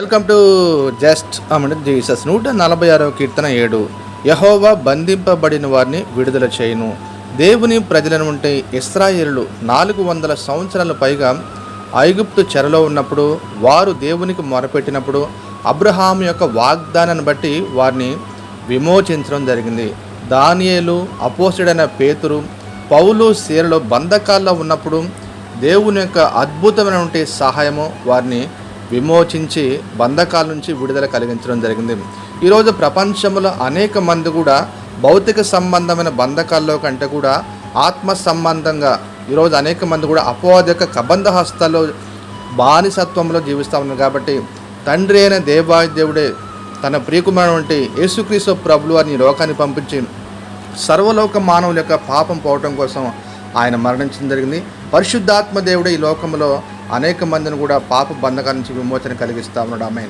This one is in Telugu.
వెల్కమ్ టు జస్ట్ అమంటే జీసస్. నూట నలభై ఆరవ కీర్తన ఏడు. యహోవా బంధింపబడిన వారిని విడుదల చేయను. దేవుని ప్రజలను ఉంటే ఇస్రాయేలు నాలుగు వందల సంవత్సరాల పైగా ఐగుప్తు చెరలో ఉన్నప్పుడు వారు దేవునికి మొరపెట్టినప్పుడు అబ్రహాం యొక్క వాగ్దానాన్ని బట్టి వారిని విమోచించడం జరిగింది. దానియేలు అపోసిడైన పేతురు పౌలు సీరలో బంధకాల్లో ఉన్నప్పుడు దేవుని యొక్క అద్భుతమైనటువంటి సహాయము వారిని విమోచించి బంధకాల నుంచి విడుదల కలిగించడం జరిగింది. ఈరోజు ప్రపంచంలో అనేక మంది కూడా భౌతిక సంబంధమైన బంధకాల్లో కంటే కూడా ఆత్మ సంబంధంగా ఈరోజు అనేక మంది కూడా అపవాద యొక్క కబంధ హస్తాల్లో బానిసత్వంలో జీవిస్తూ ఉన్నారు కాబట్టి తండ్రి అయిన దేవాది దేవుడే తన ప్రియకుమారైనటువంటి యేసుక్రీస్తు ప్రభులు అని ఈ లోకాన్ని పంపించి సర్వలోక మానవుల యొక్క పాపం పోవటం కోసం ఆయన మరణించడం జరిగింది. పరిశుద్ధాత్మ దేవుడే ఈ లోకంలో అనేక మందిని కూడా పాప బంధకాల నుంచి విమోచన కలిగిస్తా ఉన్నాడు. ఆమె